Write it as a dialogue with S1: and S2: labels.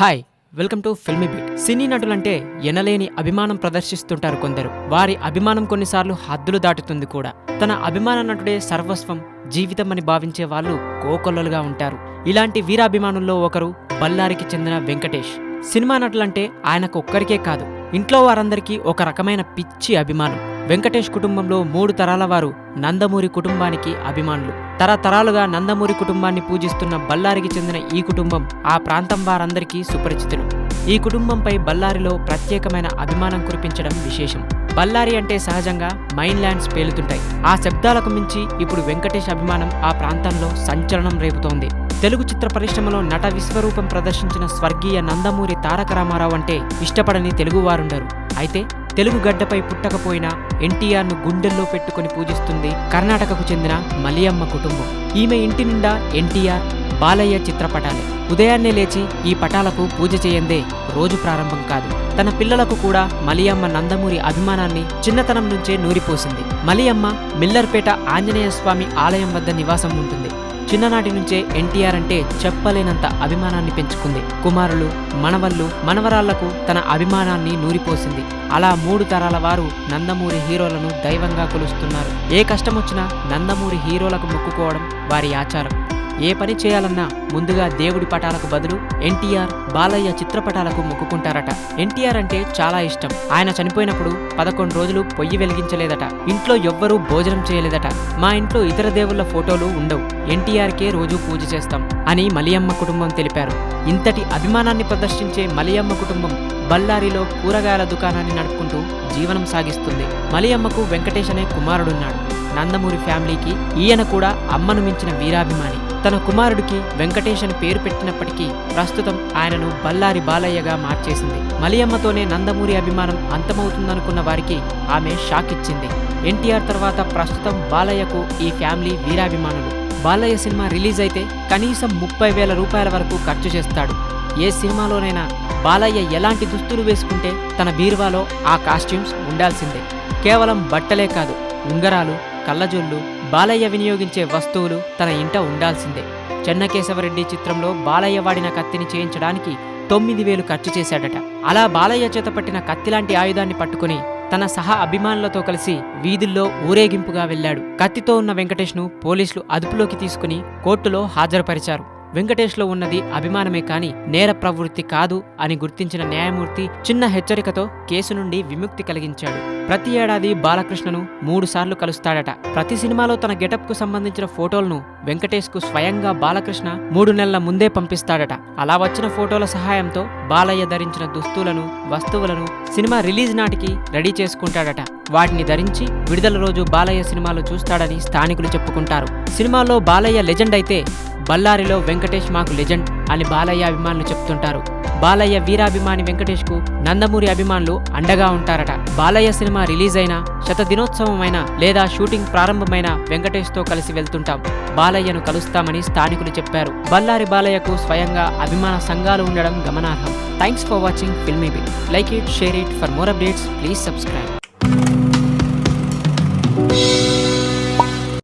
S1: Hi welcome to Filmi Beat. సినీ నటులంటే ఎనలేని అభిమానం ప్రదర్శిస్తుంటారు కొందరు. వారి అభిమానం కొన్నిసార్లు హద్దులు దాటుతుంది కూడా. తన అభిమాన నటుడే సర్వస్వం జీవితం అని భావించే వాళ్ళు కోకొల్లలుగా ఉంటారు. ఇలాంటి వీరాభిమానుల్లో ఒకరు బల్లారికి చెందిన వెంకటేష్. సినిమా నటులంటే ఆయనకు ఒక్కరికే కాదు ఇంట్లో వారందరికీ ఒక రకమైన పిచ్చి అభిమానం. వెంకటేష్ కుటుంబంలో మూడు తరాల వారు నందమూరి కుటుంబానికి అభిమానులు. తరతరాలుగా నందమూరి కుటుంబాన్ని పూజిస్తున్న బళ్ళారికి చెందిన ఈ కుటుంబం ఆ ప్రాంతం వారందరికీ సుపరిచితులు. ఈ కుటుంబంపై బళ్ళారిలో ప్రత్యేకమైన అభిమానం కురిపించడం విశేషం. బళ్ళారి అంటే సహజంగా మైన్ ల్యాండ్స్ పేలుతుంటాయి. ఆ శబ్దాలకు మించి ఇప్పుడు వెంకటేష్ అభిమానం ఆ ప్రాంతంలో సంచలనం రేపుతోంది. తెలుగు చిత్ర పరిశ్రమలో నట విశ్వరూపం ప్రదర్శించిన స్వర్గీయ నందమూరి తారక రామారావు అంటే ఇష్టపడని తెలుగువారుండరు. అయితే తెలుగు గడ్డపై పుట్టకపోయినా ఎన్టీఆర్ను గుండెల్లో పెట్టుకుని పూజిస్తుంది కర్ణాటకకు చెందిన మలియమ్మ కుటుంబం. ఈమె ఇంటి నిండా ఎన్టీఆర్ బాలయ్య చిత్రపటాలే. ఉదయాన్నే లేచి ఈ పటాలకు పూజ చేయందే రోజు ప్రారంభం కాదు. తన పిల్లలకు కూడా మలియమ్మ నందమూరి అభిమానాన్ని చిన్నతనం నుంచే నూరిపోసింది. మలియమ్మ మిల్లర్పేట ఆంజనేయ స్వామి ఆలయం వద్ద నివాసం ఉంటుంది. చిన్ననాటి నుంచే ఎన్టీఆర్ అంటే చెప్పలేనంత అభిమానాన్ని పెంచుకుంది. కుమారులు మనవళ్ళు మనవరాళ్ళకు తన అభిమానాన్ని నూరిపోసింది. అలా మూడు తరాల వారు నందమూరి హీరోలను దైవంగా కొలుస్తున్నారు. ఏ కష్టమొచ్చినా నందమూరి హీరోలకు మొక్కుకోవడం వారి ఆచారం. ఏ పని చేయాలన్నా ముందుగా దేవుడి పటాలకు బదులు ఎన్టీఆర్ బాలయ్య చిత్రపటాలకు మొక్కుకుంటారట. ఎన్టీఆర్ అంటే చాలా ఇష్టం. ఆయన చనిపోయినప్పుడు పదకొండు రోజులు పొయ్యి వెలిగించలేదట. ఇంట్లో ఎవ్వరూ భోజనం చేయలేదట. మా ఇంట్లో ఇతర దేవుళ్ళ ఫోటోలు ఉండవు. ఎన్టీఆర్కే రోజు పూజ చేస్తాం అని మలియమ్మ కుటుంబం తెలిపారు. ఇంతటి అభిమానాన్ని ప్రదర్శించే మలియమ్మ కుటుంబం బళ్ళారిలో కూరగాయల దుకాణాన్ని నడుపుకుంటూ జీవనం సాగిస్తుంది. మలియమ్మకు వెంకటేష్ అనే కుమారుడున్నాడు. నందమూరి ఫ్యామిలీకి ఈయన కూడా అమ్మను మించిన వీరాభిమాని. తన కుమారుడికి వెంకటేష్ అని పేరు పెట్టినప్పటికీ ప్రస్తుతం ఆయనను బల్లారి బాలయ్యగా మార్చేసింది. మలియమ్మతోనే నందమూరి అభిమానం అంతమవుతుందనుకున్న వారికి ఆమె షాక్ ఇచ్చింది. ఎన్టీఆర్ తర్వాత ప్రస్తుతం బాలయ్యకు ఈ ఫ్యామిలీ వీరాభిమానులు. బాలయ్య సినిమా రిలీజ్ అయితే కనీసం ముప్పై వేల రూపాయల వరకు ఖర్చు చేస్తాడు. ఏ సినిమాలోనైనా బాలయ్య ఎలాంటి దుస్తులు వేసుకుంటే తన బీరువాలో ఆ కాస్ట్యూమ్స్ ఉండాల్సిందే. కేవలం బట్టలే కాదు ఉంగరాలు కళ్ళజోళ్ళు బాలయ్య వినియోగించే వస్తువులు తన ఇంట ఉండాల్సిందే. చెన్నకేశవరెడ్డి చిత్రంలో బాలయ్య వాడిన కత్తిని చేయించడానికి తొమ్మిది వేలు ఖర్చు చేశాడట. అలా బాలయ్య చేత పట్టిన కత్తిలాంటి ఆయుధాన్ని పట్టుకుని తన సహా అభిమానులతో కలిసి వీధుల్లో ఊరేగింపుగా వెళ్ళాడు కత్తితో ఉన్న వెంకటేష్ను పోలీసులు అదుపులోకి తీసుకుని కోర్టులో హాజరుపరిచారు. వెంకటేష్లో ఉన్నది అభిమానమే కాని నేర ప్రవృత్తి కాదు అని గుర్తించిన న్యాయమూర్తి చిన్న హెచ్చరికతో కేసు నుండి విముక్తి కలిగించాడు. ప్రతి ఏడాది బాలకృష్ణను మూడుసార్లు కలుస్తాడట. ప్రతి సినిమాలో తన గెటప్కు సంబంధించిన ఫోటోలను వెంకటేష్కు స్వయంగా బాలకృష్ణ మూడు నెలల ముందే పంపిస్తాడట. అలా వచ్చిన ఫోటోల సహాయంతో బాలయ్య ధరించిన దుస్తులను వస్తువులను సినిమా రిలీజ్ నాటికి రెడీ చేసుకుంటాడట. వాటిని ధరించి విడుదల రోజు బాలయ్య సినిమాలు చూస్తాడని స్థానికులు చెప్పుకుంటారు. సినిమాలో బాలయ్య లెజెండ్ అయితే బళ్ళారిలో వెంకటేష్ మాకు లెజెండ్ అని బాలయ్య అభిమానులు చెప్తుంటారు. బాలయ్య వీరాభిమాని వెంకటేష్కు నందమూరి అభిమానులు అండగా ఉంటారట. బాలయ్య సినిమా రిలీజ్ అయినా శత దినోత్సవమైన లేదా షూటింగ్ ప్రారంభమైన వెంకటేష్తో కలిసి వెళ్తుంటాం. బాలయ్యను కలుస్తామని స్థానికులు చెప్పారు. బల్లారి బాలయ్యకు స్వయంగా అభిమాన సంఘాలు ఉండడం గమనార్హం. Thanks for watching Filmi Beat like it share it. For more updates please subscribe.